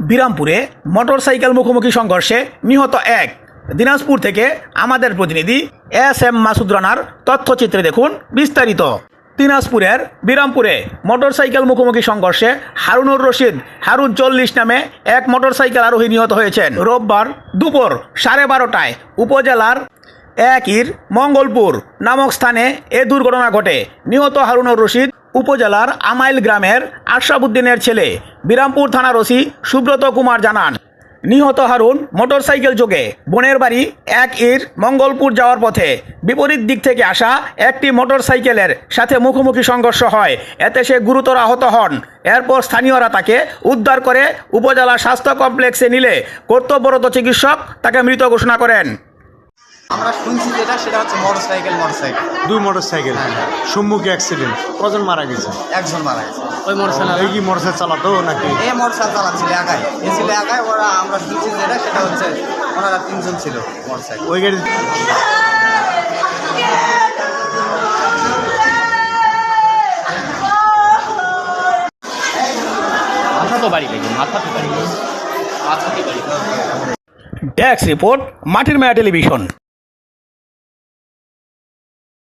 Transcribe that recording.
বিরামপুরে motorcycle মুখোমুখি সংঘর্ষে নিহত এক। দিনাজপুর থেকে আমাদের প্রতিনিধি এস এম মাসুদ রানার তথ্যচিত্রে দেখুন বিস্তারিত। দিনাজপুরের বিরামপুরে মোটরসাইকেল মুখোমুখি সংঘর্ষে হারুনুর রশিদ, হারুন চল্লিশ নামে এক মোটরসাইকেল আরোহী নিহত হয়েছেন। রোববার দুপুর সাড়ে বারোটায় উপজেলার একইর মঙ্গলপুর নামক স্থানে এ দুর্ঘটনা ঘটে। নিহত হারুনুর রশিদ উপজেলার আমাইল গ্রামের আশরাফুদ্দিনের ছেলে বিরামপুর থানার ওসি সুব্রত কুমার জানান, নিহত হারুন মোটরসাইকেল যোগে বোনের বাড়ি এক ইর মঙ্গলপুর যাওয়ার পথে বিপরীত দিক থেকে আসা একটি মোটরসাইকেলের সাথে মুখোমুখি সংঘর্ষ হয়। এতে সে গুরুতর আহত হন। এরপর স্থানীয়রা তাকে উদ্ধার করে উপজেলা স্বাস্থ্য কমপ্লেক্সে নিলে কর্তব্যরত চিকিৎসক তাকে মৃত ঘোষণা করেন। আমরা শুনছি যেটা সেটা হচ্ছে মোটর সাইকেল মোটর সাইকেল দুই মোটর সাইকেল সম্মুখে অ্যাক্সিডেন্ট কজন মারা গেছে? একজন মারা গেছে। ওই মোটরসাইকেল এই কি মোটর সাইকেল চালাতো নাকি? এ মোটর সাইকেল চালাচ্ছিল একাই। এ ছিল একাই ওরা আমরা শুনছি যেটা সেটা হচ্ছে ওনারা তিনজন ছিল মোটর সাইকেল ওই গাড়ি মাথা তো বাড়ি গেছে মাথা তো বাড়ি মাথা তো বাড়ি ডেস্ক রিপোর্ট মাটির মায়া টেলিভিশন